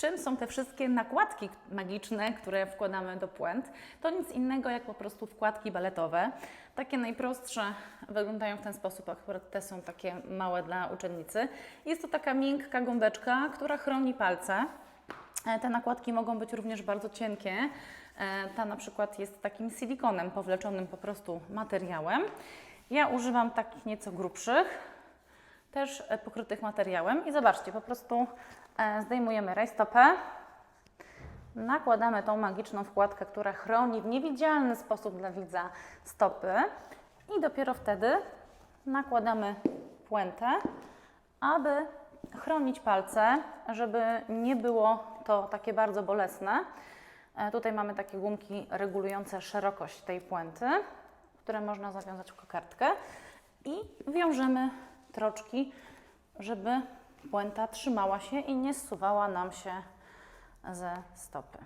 Czym są te wszystkie nakładki magiczne, które wkładamy do puent? To nic innego jak po prostu wkładki baletowe. Takie najprostsze wyglądają w ten sposób, akurat te są takie małe dla uczennicy. Jest to taka miękka gąbeczka, która chroni palce. E, Te nakładki mogą być również bardzo cienkie. E, Ta na przykład jest takim silikonem powleczonym po prostu materiałem. Ja używam takich nieco grubszych, też e, pokrytych materiałem. I zobaczcie, po prostu e, zdejmujemy rajstopę, nakładamy tą magiczną wkładkę, która chroni w niewidzialny sposób dla widza stopy i dopiero wtedy nakładamy puentę, aby chronić palce, żeby nie było to takie bardzo bolesne. E, Tutaj mamy takie gumki regulujące szerokość tej puenty, które można zawiązać w kokardkę i wiążemy troczki, żeby puenta trzymała się i nie zsuwała nam się ze stopy.